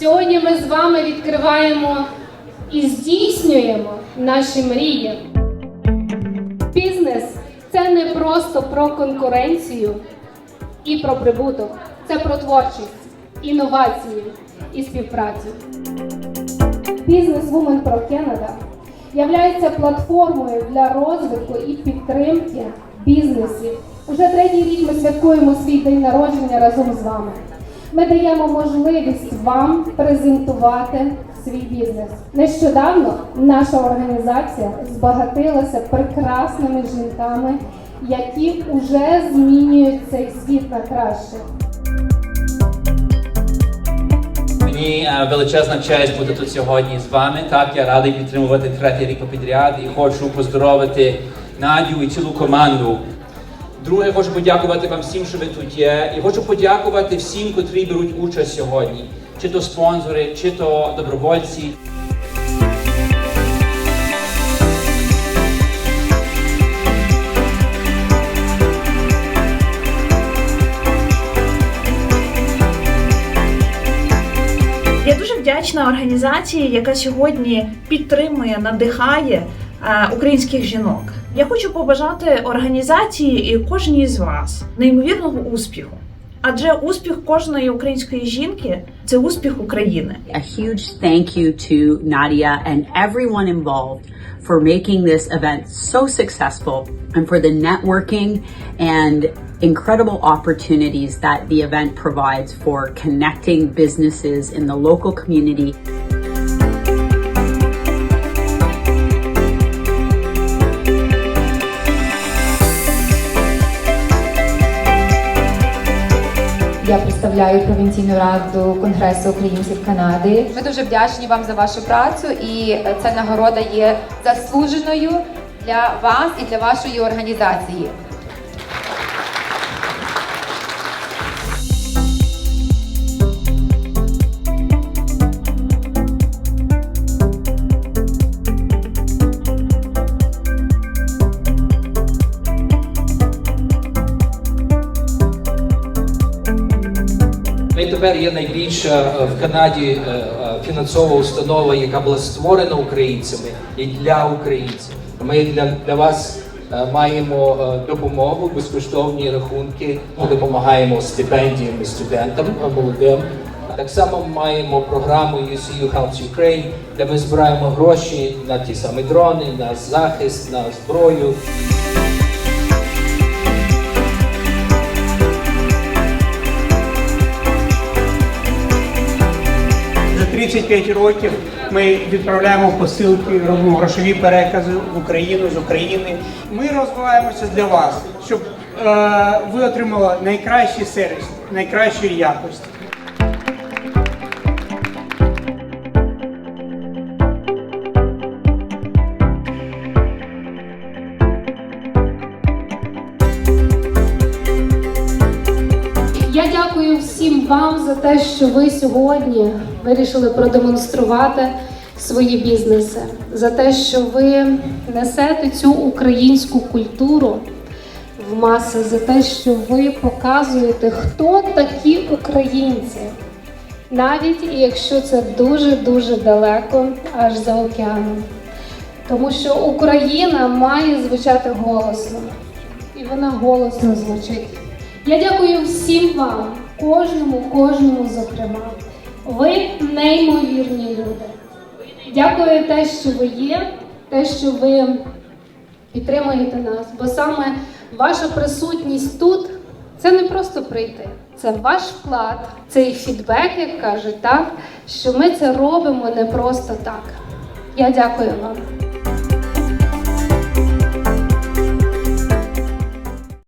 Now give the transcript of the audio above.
з вами відкриваємо і здійснюємо наші мрії. Бізнес це не просто про конкуренцію і про прибуток, це про творчість, інновації і співпрацю. Бізнес Women Pro Canada являється платформою для розвитку і підтримки бізнесів. Уже третій рік ми святкуємо свій день народження разом з вами. Ми даємо можливість вам презентувати свій бізнес. Нещодавно наша організація збагатилася прекрасними жінками, які вже змінюють цей світ на краще. Мені е, величезна честь бути тут сьогодні з вами. Так, я радий підтримувати третій рік підряд і хочу поздоровити Надю і цілу команду. Друге, хочу подякувати вам всім, що ви тут є, і хочу подякувати всім, котрі беруть участь сьогодні, чи то спонсори, чи то добровольці. Я дуже вдячна організації, яка сьогодні підтримує, надихає українських жінок. Я хочу побажати організації і кожній з вас неймовірного успіху. Адже успіх кожної української жінки це успіх України. A huge thank you to Nadia and everyone involved for making this event so successful and for the networking and incredible opportunities that the event provides for connecting businesses in the local community. Представляю провінційну раду Конгресу українців Канади. Ми дуже вдячні вам за вашу працю, і е, ця нагорода є заслуженою для вас і для вашої організації. Ми тепер є найбільша е, в Канаді е, е, фінансова установа, яка була створена українцями і для українців. Ми для, для вас маємо допомогу, безкоштовні рахунки. Ми допомагаємо стипендіями студентам молодим. Так само маємо програму UCU Helps Ukraine, де ми збираємо гроші на ті самі дрони, на захист, на зброю. 35 років ми відправляємо посилки, робимо грошові перекази в Україну з України. Ми розвиваємося для вас, щоб е, ви отримали найкращий сервіс, найкращої якості. Я дякую всім вам за те, що ви сьогодні вирішили продемонструвати свої бізнеси, за те, що ви несете цю українську культуру в маси, за те, що ви показуєте, хто такі українці, навіть якщо це дуже дуже далеко, аж за океаном. Тому що Україна має звучати голосно, і вона голосно звучить. Я дякую всім вам, кожному, кожному, зокрема. Ви неймовірні люди. Дякую те, що ви є, те, що ви підтримуєте нас, бо саме ваша присутність тут це не просто прийти, це ваш вклад, цей фідбек, як кажуть, так, що ми це робимо не просто так. Я дякую вам.